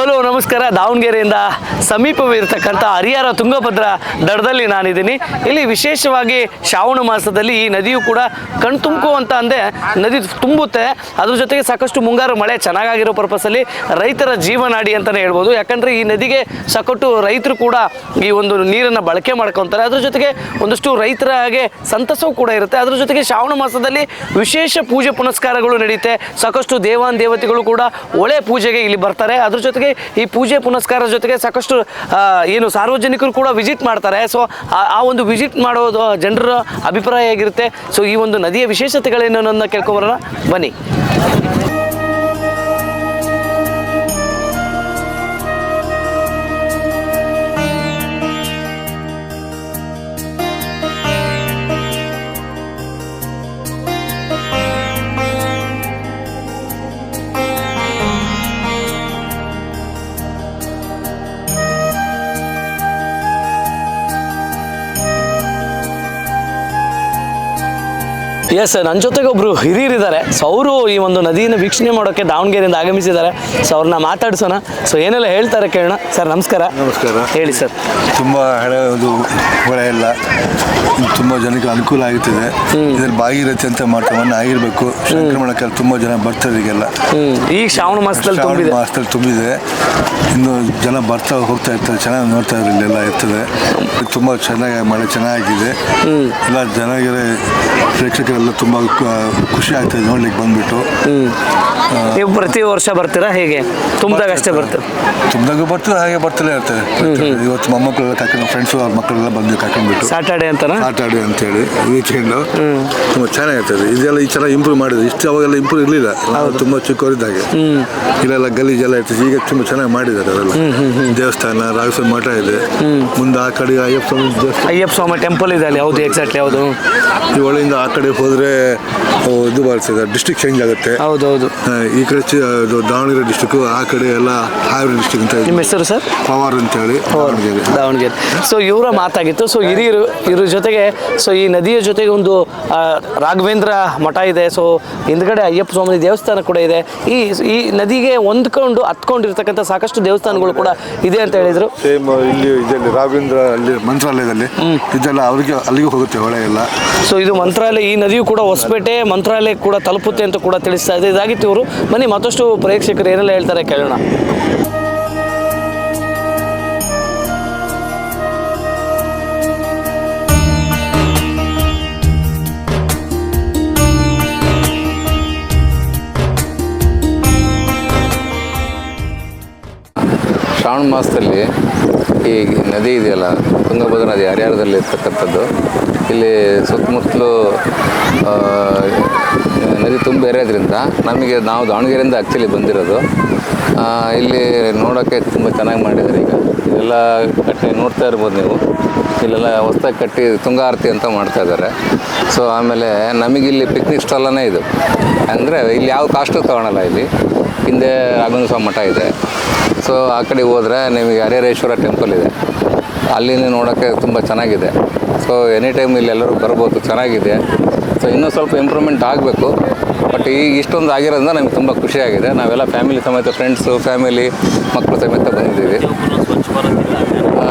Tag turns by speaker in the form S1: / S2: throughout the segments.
S1: Hello, ನಮಸ್ಕಾರ. ದಾವಣಗೆರೆಯಿಂದ ಸಮೀಪವಿರತಕ್ಕಂಥ ಹರಿಹರ ತುಂಗಭದ್ರಾ ದಡದಲ್ಲಿ ನಾನಿದ್ದೀನಿ. ಇಲ್ಲಿ ವಿಶೇಷವಾಗಿ ಶ್ರಾವಣ ಮಾಸದಲ್ಲಿ ಈ ನದಿಯು ಕೂಡ ಕಣ್ತುಂಬುವಂತ ಅಂದೆ. ನದಿ ತುಂಬುತ್ತೆ. ಅದ್ರ ಜೊತೆಗೆ ಸಾಕಷ್ಟು ಮುಂಗಾರು ಮಳೆ ಚೆನ್ನಾಗಿರೋ ಪರ್ಪಸಲ್ಲಿ ರೈತರ ಜೀವನಾಡಿ ಅಂತಲೇ ಹೇಳ್ಬೋದು. ಯಾಕಂದರೆ ಈ ನದಿಗೆ ಸಾಕಷ್ಟು ರೈತರು ಕೂಡ ಈ ಒಂದು ನೀರನ್ನು ಬಳಕೆ ಮಾಡ್ಕೊತಾರೆ. ಅದ್ರ ಜೊತೆಗೆ ಒಂದಷ್ಟು ರೈತರ ಹಾಗೆ ಸಂತಸವೂ ಕೂಡ ಇರುತ್ತೆ. ಅದ್ರ ಜೊತೆಗೆ ಶ್ರಾವಣ ಮಾಸದಲ್ಲಿ ವಿಶೇಷ ಪೂಜೆ ಪುನಸ್ಕಾರಗಳು ನಡೆಯುತ್ತೆ ಸಾಕಷ್ಟು ದೇವಾನ್ ದೇವತೆಗಳು ಕೂಡ ಒಳೆ ಪೂಜೆಗೆ ಇಲ್ಲಿ ಬರ್ತಾರೆ. ಅದ್ರ ಜೊತೆಗೆ ಈ ಪೂಜೆ ಪುನಸ್ಕಾರ ಜೊತೆಗೆ ಸಾಕಷ್ಟು ಏನು ಸಾರ್ವಜನಿಕರು ಕೂಡ ವಿಸಿಟ್ ಮಾಡ್ತಾರೆ. ಸೊ ಆ ಒಂದು ವಿಸಿಟ್ ಮಾಡೋದು ಜನರ ಅಭಿಪ್ರಾಯ ಆಗಿರುತ್ತೆ ಸೊ ಈ ಒಂದು ನದಿಯ ವಿಶೇಷತೆಗಳೇನು ಕೇಳ್ಕೊಂಬರೋಣ. ಬನ್ನಿ. ಎಸ್ ನನ್ನ ಜೊತೆಗೆ ಒಬ್ರು ಹಿರಿಯರಿದ್ದಾರೆ. ಸೊ ಅವರು ಈ ಒಂದು ನದಿಯನ್ನು ವೀಕ್ಷಣೆ ಮಾಡೋಕ್ಕೆ ದಾವಣಗೆರೆಯಿಂದ ಆಗಮಿಸಿದ್ದಾರೆ. ಸೊ ಅವ್ರನ್ನ ಮಾತಾಡಿಸೋಣ. ಸೊ ಏನೆಲ್ಲ ಹೇಳ್ತಾರೆ ಕೇಳೋಣ. ಸರ್ ನಮಸ್ಕಾರ.
S2: ನಮಸ್ಕಾರ.
S1: ಹೇಳಿ ಸರ್
S2: ತುಂಬ ಹಳೆಯದು ಹೊಳೆ ಎಲ್ಲ. ತುಂಬ ಜನಕ್ಕೆ ಅನುಕೂಲ ಆಗುತ್ತದೆ. ಇದ್ರ ಭಾಗೀರಥಿ ಅಂತ ಮಾಡ್ತಾರೆ. ಆಗಿರಬೇಕು. ತುಂಬ ಜನ ಬರ್ತಾರೆ ಈಗೆಲ್ಲ.
S1: ಈ ಶ್ರಾವಣ ಮಾಸದಲ್ಲಿ
S2: ಶ್ರಾವಣ
S1: ತುಂಬಿದೆ.
S2: ಮಾಸದಲ್ಲಿ ತುಂಬಿದೆ. ಇನ್ನು ಜನ ಬರ್ತಾ ಹೋಗ್ತಾ ಇರ್ತಾರೆ. ಚೆನ್ನಾಗಿ ನೋಡ್ತಾ ಇದ್ದಾರೆ ಇಲ್ಲೆಲ್ಲ ಇರ್ತದೆ. ತುಂಬ ಚೆನ್ನಾಗಿ ಮಳೆ ಚೆನ್ನಾಗಿದೆ. ಎಲ್ಲ ಜನರಿಗೆ ಪ್ರೇಕ್ಷಕರೆಲ್ಲ ತುಂಬ ಖುಷಿ ಆಗ್ತದೆ ನೋಡ್ಲಿಕ್ಕೆ ಬಂದ್ಬಿಟ್ಟು.
S1: ನೀವು ಪ್ರತಿ ವರ್ಷ ಬರ್ತೀರಾ? ಹೇಗೆ? ತುಂಬಿದಾಗ ಅಷ್ಟೇ ಬರ್ತೀರಾ
S2: ತುಂಬ್ದಾಗ ಬರ್ತೀರಾ ಹಾಗೆ ಬರ್ತಲೇ ಇರ್ತಾರೆ ಇವತ್ತು ಮೊಮ್ಮಕ್ಕಳೆಲ್ಲ ಕರ್ಕೊಂಡು ಫ್ರೆಂಡ್ಸು ಅವ್ರ ಮಕ್ಕಳೆಲ್ಲ ಬಂದು ಕರ್ಕೊಂಡ್ಬಿಟ್ಟು.
S1: ಸಾಟರ್ಡೆ
S2: ಅಂತ ಸಾಟರ್ಡೆ ಅಂತೇಳಿ ವೀಕೆಂಡು ತುಂಬ ಚೆನ್ನಾಗಿರ್ತದೆ. ಇದೆಲ್ಲ ಈ ಚೆನ್ನಾಗಿ ಇಂಪ್ರೂವ್ ಮಾಡಿದ್ರು ಇಷ್ಟು ಅವಾಗೆಲ್ಲ ಇಂಪ್ರೂವ್ ಇರಲಿಲ್ಲ. ನಾವು ತುಂಬ ಚಿಕ್ಕವರಿದ್ದಾಗೆ. ಇಲ್ಲೆಲ್ಲ ಗಲೀಜೆಲ್ಲ ಇರ್ತದೆ. ಈಗ ತುಂಬ ಚೆನ್ನಾಗಿ ಮಾಡಿದ್ದಾರೆ ಅದೆಲ್ಲ. ದೇವಸ್ಥಾನ ರಾಘವೇಶ್ವರ ಮಠ ಇದೆ. ಮುಂದೆ ಆ ಕಡೆ ಅಯ್ಯಪ್ಪ ಸ್ವಾಮಿ ದೇವಸ್ಥಾನ.
S1: ಅಯ್ಯಪ್ಪ ಸ್ವಾಮಿ ಟೆಂಪಲ್ ಇದೆ ಅಲ್ಲಿ. ಹೌದು ಎಕ್ಸಾಕ್ಟ್ಲಿ ಹೌದು.
S2: ಈ ಒಳಗಿಂದ ಆ ಕಡೆ ಹೋದರೆ ಇದು ಬರ್ತದೆ. ಡಿಸ್ಟ್ರಿಕ್ಟ್ ಚೇಂಜ್ ಆಗುತ್ತೆ.
S1: ಹೌದು ಹೌದು.
S2: ಆ, ಈ ಕಡೆ ಚಿ- ದಾವಣಗೆರೆ ಡಿಸ್ಟಿಕ್ ಆ ಕಡೆ ಎಲ್ಲ ಹಾವೇರಿ ಡಿಸ್ಟಿಕ್ ಅಂತ
S1: ನಿಮ್ಮ ಹೆಸರು ಸರ್?
S2: ಪವಾರ್ ಅಂತೇಳಿ ದಾವಣಗೆರೆ.
S1: ದಾವಣಗೆರೆ. ಸೊ ಇವರ ಮಾತಾಗಿತ್ತು. ಸೊ ಹಿರಿಯರು ಇದ್ರ ಜೊತೆಗೆ ಸೊ ಈ ನದಿಯ ಜೊತೆಗೆ ಒಂದು ಆ, ರಾಘವೇಂದ್ರ ಮಠ ಇದೆ. ಸೊ ಹಿಂದ್ಗಡೆ ಅಯ್ಯಪ್ಪ ಸ್ವಾಮಿ ದೇವಸ್ಥಾನ ಕೂಡ ಇದೆ. ಈ ಈ ನದಿಗೆ ಹೊಂದ್ಕೊಂಡು ಹತ್ಕೊಂಡಿರ್ತಕ್ಕಂಥ ಸಾಕಷ್ಟು ದೇವಸ್ಥಾನಗಳು ಕೂಡ ಇದೆ ಅಂತ ಹೇಳಿದರು.
S2: ಸೇಮ್ ಇಲ್ಲಿ ಇದರಲ್ಲಿ ರಾಘವೇಂದ್ರ ಅಲ್ಲಿ ಮಂತ್ರಾಲಯದಲ್ಲಿ. ಇದೆಲ್ಲ ಅವ್ರಿಗೆ ಅಲ್ಲಿಗೆ ಹೋಗುತ್ತೆ ಹೊಳೆ ಎಲ್ಲ.
S1: ಸೊ ಇದು ಮಂತ್ರಾಲಯ ಈ ನದಿಯು ಕೂಡ ಹೊಸಪೇಟೆ ಮಂತ್ರಾಲಯ ಕೂಡ ತಲುಪುತ್ತೆ ಅಂತ ಕೂಡ ತಿಳಿಸ್ತಾ ಇದೆ. ಇದಾಗಿತ್ತು ಇವರು. ಬನ್ನಿ, ಮತ್ತಷ್ಟು ಪ್ರೇಕ್ಷಕರು ಏನೆಲ್ಲ ಹೇಳ್ತಾರೆ ಕೇಳೋಣ.
S3: ಶ್ರಾವಣ ಮಾಸದಲ್ಲಿ ಈ ನದಿ ಇದೆಯಲ್ಲ, ತುಂಗಭದ್ರಾ ನದಿ ಹರಿಹರದಲ್ಲಿ ಇರ್ತಕ್ಕಂಥದ್ದು ಇಲ್ಲಿ ಸುತ್ತಮುತ್ತಲು ನದಿ ತುಂಬ ಇರೋದ್ರಿಂದ ನಮಗೆ ನಾವು ದಾವಣಗೆರೆಯಿಂದ ಆ್ಯಕ್ಚುಲಿ ಬಂದಿರೋದು. ಇಲ್ಲಿ ನೋಡೋಕ್ಕೆ ತುಂಬ ಚೆನ್ನಾಗಿ ಮಾಡಿದ್ದಾರೆ ಈಗ. ಇಲ್ಲೆಲ್ಲ ಕಟ್ಟಿ ನೋಡ್ತಾ ಇರ್ಬೋದು ನೀವು. ಇಲ್ಲೆಲ್ಲ ಹೊಸ್ದಾಗಿ ಕಟ್ಟಿ ತುಂಗಾರತಿ ಅಂತ ಮಾಡ್ತಾ ಇದ್ದಾರೆ. ಸೊ ಆಮೇಲೆ ನಮಗಿಲ್ಲಿ ಪಿಕ್ನಿಕ್ ಸ್ಟಾಲನೇ ಇದು. ಅಂದರೆ ಇಲ್ಲಿ ಯಾವ ಕಾಸ್ಟು ತೊಗೊಳಲ್ಲ ಇಲ್ಲಿ. ಹಿಂದೆ ಸ್ವಾಮಿ ಮಠ ಇದೆ. ಸೊ ಆ ಕಡೆ ಹೋದರೆ ನಿಮಗೆ ಹರಿಹರೇಶ್ವರ ಟೆಂಪಲ್ ಇದೆ. ಅಲ್ಲಿ ನೋಡೋಕ್ಕೆ ತುಂಬ ಚೆನ್ನಾಗಿದೆ. ಸೊ ಎನಿ ಟೈಮ್ ಇಲ್ಲಿ ಎಲ್ಲರೂ ಬರ್ಬೋದು, ಚೆನ್ನಾಗಿದೆ. ಸೊ ಇನ್ನೂ ಸ್ವಲ್ಪ ಇಂಪ್ರೂವ್ಮೆಂಟ್ ಆಗಬೇಕು. ಬಟ್ ಈಗ ಇಷ್ಟೊಂದು ಆಗಿರೋದ್ರಿಂದ ನಮ್ಗೆ ತುಂಬ ಖುಷಿಯಾಗಿದೆ ನಾವೆಲ್ಲ ಫ್ಯಾಮಿಲಿ ಸಮೇತ ಫ್ರೆಂಡ್ಸು ಫ್ಯಾಮಿಲಿ ಮಕ್ಕಳು ಸಮೇತ ಬಂದಿದ್ದೀವಿ.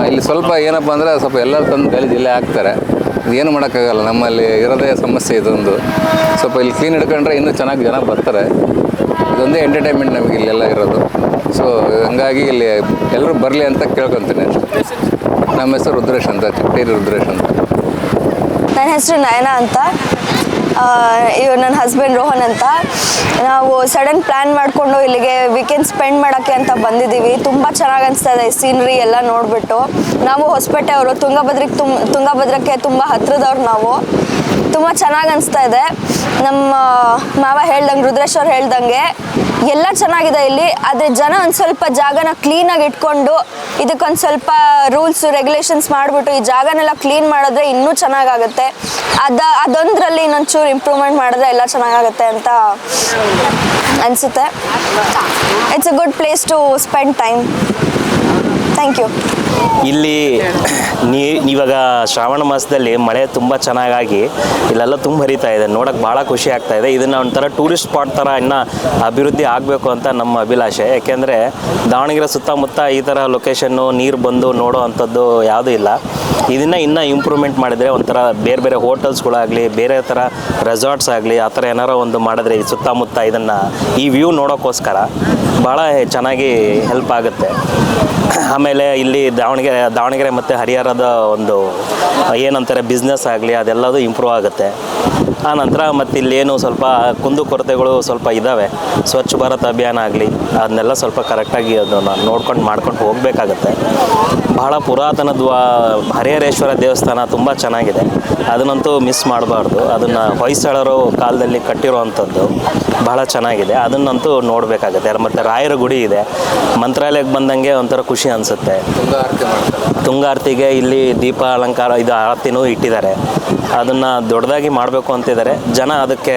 S3: ಇಲ್ಲಿ ಸ್ವಲ್ಪ ಏನಪ್ಪ ಅಂದರೆ ಸ್ವಲ್ಪ ಎಲ್ಲರೂ ತಂದು ಗಲೀಜು ಇಲ್ಲೇ ಹಾಕ್ತಾರೆ. ಏನು ಮಾಡೋಕ್ಕಾಗಲ್ಲ, ನಮ್ಮಲ್ಲಿ ಇರೋದೇ ಸಮಸ್ಯೆ ಇದೊಂದು. ಸ್ವಲ್ಪ ಇಲ್ಲಿ ಕ್ಲೀನ್ ಹಿಡ್ಕೊಂಡ್ರೆ ಇನ್ನೂ ಚೆನ್ನಾಗಿ ಜನ ಬರ್ತಾರೆ. ಇದೊಂದೇ ಎಂಟರ್ಟೈನ್ಮೆಂಟ್ ನಮಗೆ ಇಲ್ಲೆಲ್ಲ ಇರೋದು. ಸೊ ಹಂಗಾಗಿ ಇಲ್ಲಿ ಎಲ್ಲರೂ ಬರಲಿ ಅಂತ ಕೇಳ್ಕೊತೀನಿ. ನಮ್ಮ ಹೆಸರು ರುದ್ರೇಶ್ ಅಂತ, ಚಿಕ್ಕೇರಿ ರುದ್ರೇಶ್ ಅಂತ.
S4: ನನ್ನ ಹೆಸರು ನಯನ ಅಂತ. ಇವ್ರು ನನ್ನ ಹಸ್ಬೆಂಡ್ ರೋಹನ್ ಅಂತ. ನಾವು ಸಡನ್ ಪ್ಲ್ಯಾನ್ ಮಾಡಿಕೊಂಡು ಇಲ್ಲಿಗೆ ವೀಕೆಂಡ್ ಸ್ಪೆಂಡ್ ಮಾಡೋಕ್ಕೆ ಅಂತ ಬಂದಿದ್ದೀವಿ. ತುಂಬ ಚೆನ್ನಾಗಿ ಅನಿಸ್ತಾ ಇದೆ ಸೀನ್ರಿ ಎಲ್ಲ ನೋಡಿಬಿಟ್ಟು. ನಾವು ಹೊಸಪೇಟೆ ಅವರು ತುಂಗಭದ್ರಿಗೆ ತುಂಬ ತುಂಗಭದ್ರಕ್ಕೆ ತುಂಬ ಹತ್ರದವ್ರು ನಾವು. ತುಂಬ ಚೆನ್ನಾಗಿ ಅನಿಸ್ತಾ ಇದೆ. ನಮ್ಮ, ಮಾವ ಹೇಳ್ದಂಗೆ, ರುದ್ರೇಶ್ವರ್ ಹೇಳ್ದಂಗೆ ಎಲ್ಲ ಚೆನ್ನಾಗಿದೆ ಇಲ್ಲಿ. ಆದರೆ ಜನ ಒಂದು ಸ್ವಲ್ಪ ಜಾಗನ ಕ್ಲೀನಾಗಿ ಇಟ್ಕೊಂಡು ಇದಕ್ಕೊಂದು ಸ್ವಲ್ಪ ರೂಲ್ಸ್ ರೆಗ್ಯುಲೇಷನ್ಸ್ ಮಾಡಿಬಿಟ್ಟು ಈ ಜಾಗನೆಲ್ಲ ಕ್ಲೀನ್ ಮಾಡಿದ್ರೆ ಇನ್ನೂ ಚೆನ್ನಾಗಾಗುತ್ತೆ. ಅದ, ಅದೊಂದರಲ್ಲಿ ಇನ್ನೊಂಚೂರು ಇಂಪ್ರೂವ್ಮೆಂಟ್ ಮಾಡಿದ್ರೆ ಎಲ್ಲ ಚೆನ್ನಾಗಾಗುತ್ತೆ ಅಂತ ಅನಿಸುತ್ತೆ. It's a good place to spend time thank you
S5: ಇಲ್ಲಿ ನೀ ಇವಾಗ ಶ್ರಾವಣ ಮಾಸದಲ್ಲಿ ಮಳೆ ತುಂಬ ಚೆನ್ನಾಗಾಗಿ ಇಲ್ಲೆಲ್ಲ ತುಂಬ ಹರಿತಾ ಇದೆ. ನೋಡೋಕೆ ಭಾಳ ಖುಷಿ ಆಗ್ತಾ ಇದೆ. ಇದನ್ನು ಒಂಥರ ಟೂರಿಸ್ಟ್ ಸ್ಪಾಟ್ ಥರ ಇನ್ನು ಅಭಿವೃದ್ಧಿ ಆಗಬೇಕು ಅಂತ ನಮ್ಮ ಅಭಿಲಾಷೆ. ಯಾಕೆಂದರೆ ದಾವಣಗೆರೆ ಸುತ್ತಮುತ್ತ ಈ ಥರ ಲೊಕೇಶನ್ನು ನೀರು ಬಂದು ನೋಡೋ ಅಂಥದ್ದು ಯಾವುದೂ ಇಲ್ಲ. ಇದನ್ನು ಇನ್ನೂ ಇಂಪ್ರೂವ್ಮೆಂಟ್ ಮಾಡಿದರೆ ಒಂಥರ ಬೇರೆ ಬೇರೆ ಹೋಟೆಲ್ಸ್ಗಳಾಗಲಿ ಬೇರೆ ಥರ ರೆಸಾರ್ಟ್ಸ್ ಆಗಲಿ, ಆ ಥರ ಏನಾರೋ ಒಂದು ಮಾಡಿದ್ರೆ ಈ ಸುತ್ತಮುತ್ತ ಇದನ್ನು ಈ ವ್ಯೂ ನೋಡೋಕ್ಕೋಸ್ಕರ ಭಾಳ ಚೆನ್ನಾಗಿ ಹೆಲ್ಪ್ ಆಗುತ್ತೆ. ಆಮೇಲೆ ಇಲ್ಲಿ ದಾವಣಗೆರೆ ದಾವಣಗೆರೆ ಮತ್ತು ಹರಿಹರದ ಒಂದು ಏನಂತಾರೆ ಬಿಸ್ನೆಸ್ ಆಗಲಿ ಅದೆಲ್ಲದು ಇಂಪ್ರೂವ್ ಆಗುತ್ತೆ. ಆ ನಂತರ ಮತ್ತು ಇಲ್ಲೇನು ಸ್ವಲ್ಪ ಕುಂದು ಕೊರತೆಗಳು ಸ್ವಲ್ಪ ಇದ್ದಾವೆ ಸ್ವಚ್ಛ ಭಾರತ್ ಅಭಿಯಾನ ಆಗಲಿ ಅದನ್ನೆಲ್ಲ ಸ್ವಲ್ಪ ಕರೆಕ್ಟಾಗಿ ಅದನ್ನು ನೋಡ್ಕೊಂಡು ಮಾಡ್ಕೊಂಡು ಹೋಗಬೇಕಾಗತ್ತೆ. ಬಹಳ ಪುರಾತನದ ಹರಿಹರೇಶ್ವರ ದೇವಸ್ಥಾನ ತುಂಬ ಚೆನ್ನಾಗಿದೆ. ಅದನ್ನಂತೂ ಮಿಸ್ ಮಾಡಬಾರ್ದು. ಅದನ್ನು ಹೊಯ್ಸಳರು ಕಾಲದಲ್ಲಿ ಕಟ್ಟಿರುವಂಥದ್ದು ಬಹಳ ಚೆನ್ನಾಗಿದೆ. ಅದನ್ನಂತೂ ನೋಡಬೇಕಾಗತ್ತೆ. ಮತ್ತು ರಾಯರ ಗುಡಿ ಇದೆ. ಮಂತ್ರಾಲಯಕ್ಕೆ ಬಂದಂಗೆ ಒಂಥರ ಖುಷಿ ಅನಿಸುತ್ತೆ. ತುಂಗಾರತಿಗೆ ಇಲ್ಲಿ ದೀಪ ಅಲಂಕಾರ ಇದು ಆರತಿನೂ ಇಟ್ಟಿದ್ದಾರೆ. ಅದನ್ನು ದೊಡ್ಡದಾಗಿ ಮಾಡಬೇಕು ಅಂತಿದ್ದಾರೆ. ಜನ ಅದಕ್ಕೆ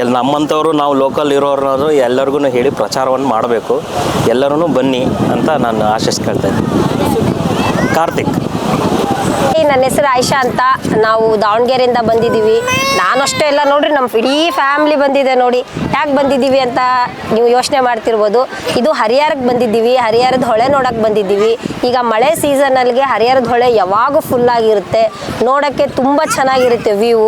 S5: ಎಲ್ಲಿ ನಮ್ಮಂಥವ್ರು ನಾವು ಲೋಕಲ್ ಇರೋರು ಎಲ್ಲರಿಗೂ ಹೇಳಿ ಪ್ರಚಾರವನ್ನು ಮಾಡಬೇಕು. ಎಲ್ಲರೂ ಬನ್ನಿ ಅಂತ ನಾನು ಆಶಿಸ್ಕೊಳ್ತೇನೆ ಇದ್ದೀನಿ. ಕಾರ್ತಿಕ್
S6: ನನ್ನ ಹೆಸರು ಐಶಾ ಅಂತ ನಾವು ದಾವಣಗೆರೆಯಿಂದ ಬಂದಿದ್ದೀವಿ. ನಾನು ಅಷ್ಟೇ ಎಲ್ಲ ನೋಡ್ರಿ, ನಮ್ಮ ಇಡೀ ಫ್ಯಾಮ್ಲಿ ಬಂದಿದೆ ನೋಡಿ. ಯಾಕೆ ಬಂದಿದ್ದೀವಿ ಅಂತ ನೀವು ಯೋಚನೆ ಮಾಡ್ತಿರ್ಬೋದು. ಇದು ಹರಿಹರಕ್ಕೆ ಬಂದಿದ್ದೀವಿ, ಹರಿಹರದ ಹೊಳೆ ನೋಡಕ್ಕೆ ಬಂದಿದ್ದೀವಿ. ಈಗ ಮಳೆ ಸೀಸನಲ್ಲಿಗೆ ಹರಿಹರದ ಹೊಳೆ ಯಾವಾಗೂ ಫುಲ್ ಆಗಿರುತ್ತೆ. ನೋಡೋಕ್ಕೆ ತುಂಬ ಚೆನ್ನಾಗಿರುತ್ತೆ ವ್ಯೂ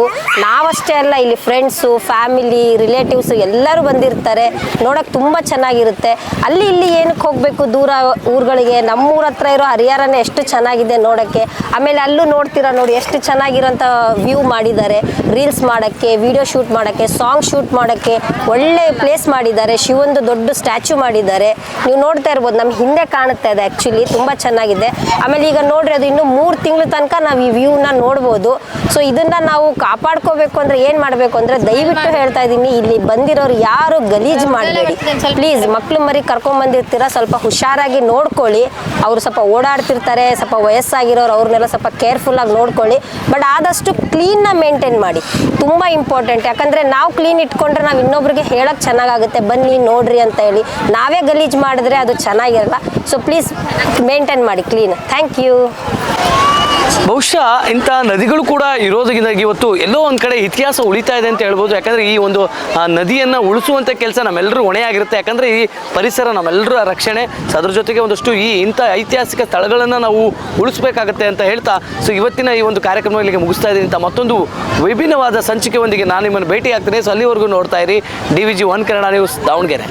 S6: ನಾವಷ್ಟೇ ಅಲ್ಲ, ಇಲ್ಲಿ ಫ್ರೆಂಡ್ಸು ಫ್ಯಾಮಿಲಿ ರಿಲೇಟಿವ್ಸು ಎಲ್ಲರೂ ಬಂದಿರ್ತಾರೆ. ನೋಡೋಕ್ಕೆ ತುಂಬ ಚೆನ್ನಾಗಿರುತ್ತೆ. ಅಲ್ಲಿ ಇಲ್ಲಿ ಏನಕ್ಕೆ ಹೋಗಬೇಕು ದೂರ ಊರುಗಳಿಗೆ? ನಮ್ಮೂರ ಹತ್ರ ಇರೋ ಹರಿಹರನೇ ಎಷ್ಟು ಚೆನ್ನಾಗಿದೆ ನೋಡೋಕ್ಕೆ. ಆಮೇಲೆ ಅಲ್ಲೂ ನೋಡ್ತೀರಾ ನೋಡಿ ಎಷ್ಟು ಚೆನ್ನಾಗಿರೋಂಥ ವ್ಯೂ ಮಾಡಿದ್ದಾರೆ. ರೀಲ್ಸ್ ಮಾಡೋಕ್ಕೆ ವಿಡಿಯೋ ಶೂಟ್ ಮಾಡೋಕ್ಕೆ ಸಾಂಗ್ ಶೂಟ್ ಮಾಡೋಕ್ಕೆ ಒಳ್ಳೆ ಪ್ಲೇಸ್ ಮಾಡಿದ್ದಾರೆ. ಶಿವಂದು ದೊಡ್ಡ ಸ್ಟ್ಯಾಚು ಮಾಡಿದ್ದಾರೆ. ನೀವು ನೋಡ್ತಾ ಇರ್ಬೋದು ನಮ್ಮ ಹಿಂದೆ ಕಾಣುತ್ತೆ ಅದು ಆ್ಯಕ್ಚುಲಿ ತುಂಬ ಚೆನ್ನಾಗಿದೆ. ಆಮೇಲೆ ಈಗ ನೋಡ್ರಿ ಅದು ಇನ್ನು ಮೂರು ತಿಂಗಳ ತನಕ ನಾವು ಈ ವ್ಯೂನ ನೋಡ್ಬೋದು. ಸೊ ಇದನ್ನ ನಾವು ಕಾಪಾಡ್ಕೋಬೇಕು ಅಂದ್ರೆ ಏನು ಮಾಡಬೇಕು ಅಂದ್ರೆ ದಯವಿಟ್ಟು ಹೇಳ್ತಾ ಇದ್ದೀನಿ ಇಲ್ಲಿ ಬಂದಿರೋರು ಯಾರು ಗಲೀಜು ಮಾಡಬೇಡಿ. ಪ್ಲೀಸ್ ಮಕ್ಕಳು ಮರಿ ಕರ್ಕೊಂಡ್ ಬಂದಿರ್ತೀರಾ ಸ್ವಲ್ಪ ಹುಷಾರಾಗಿ ನೋಡ್ಕೊಳ್ಳಿ. ಅವರು ಸ್ವಲ್ಪ ಓಡಾಡ್ತಿರ್ತಾರೆ ಸ್ವಲ್ಪ ವಯಸ್ಸಾಗಿರೋರು ಅವ್ರನ್ನೆಲ್ಲ ಸ್ವಲ್ಪ ಕೇರ್ಫುಲ್ ಆಗಿ ನೋಡ್ಕೊಳ್ಳಿ. ಬಟ್ ಆದಷ್ಟು ಕ್ಲೀನ್ನ ಮೇಂಟೈನ್ ಮಾಡಿ. ತುಂಬ ಇಂಪಾರ್ಟೆಂಟ್ ಯಾಕಂದ್ರೆ ನಾವು ಕ್ಲೀನ್ ಇಟ್ಕೊಂಡ್ರೆ ನಾವು ಇನ್ನೊಬ್ರಿಗೆ ಹೇಳಕ್ ಚೆನ್ನಾಗಾಗುತ್ತೆ. ಬನ್ನಿ, ನೋಡ್ರಿ ಅಂತ ಹೇಳಿ. ನಾವೇ ಗಲೀಜು ಮಾಡಿದ್ರೆ ಅದು ಚೆನ್ನಾಗಿರಲ್ಲ. ಸೊ ಪ್ಲೀಸ್ ಮೇಂಟೈನ್ ಮಾಡಿ ಕ್ಲೀನ್ ಥ್ಯಾಂಕ್ ಯು
S1: ಬಹುಶಃ ಇಂಥ ನದಿಗಳು ಕೂಡ ಇರೋದ್ರಿಂದ ಇವತ್ತು ಎಲ್ಲೋ ಒಂದು ಕಡೆ ಇತಿಹಾಸ ಉಳಿತಾ ಇದೆ ಅಂತ ಹೇಳ್ಬೋದು. ಯಾಕಂದರೆ ಈ ಒಂದು ನದಿಯನ್ನು ಉಳಿಸುವಂಥ ಕೆಲಸ ನಮ್ಮೆಲ್ಲರೂ ಹೊಣೆಯಾಗಿರುತ್ತೆ ಯಾಕಂದರೆ ಈ ಪರಿಸರ ನಮ್ಮೆಲ್ಲರ ರಕ್ಷಣೆ. ಅದ್ರ ಜೊತೆಗೆ ಒಂದಷ್ಟು ಈ ಇಂಥ ಐತಿಹಾಸಿಕ ಸ್ಥಳಗಳನ್ನು ನಾವು ಉಳಿಸ್ಬೇಕಾಗತ್ತೆ ಅಂತ ಹೇಳ್ತಾ, ಸೊ ಇವತ್ತಿನ ಈ ಒಂದು ಕಾರ್ಯಕ್ರಮ ಇಲ್ಲಿಗೆ ಮುಗಿಸ್ತಾ ಇದ್ದೀನಿ. ಅಂತ ಮತ್ತೊಂದು ವಿಭಿನ್ನವಾದ ಸಂಚಿಕೆಯೊಂದಿಗೆ ನಾನು ನಿಮ್ಮನ್ನು ಭೇಟಿ ಆಗ್ತೀನಿ ಸೊ ಅಲ್ಲಿವರೆಗೂ ನೋಡ್ತಾ ಇರಿ. D V G one Kannada news Davanagere.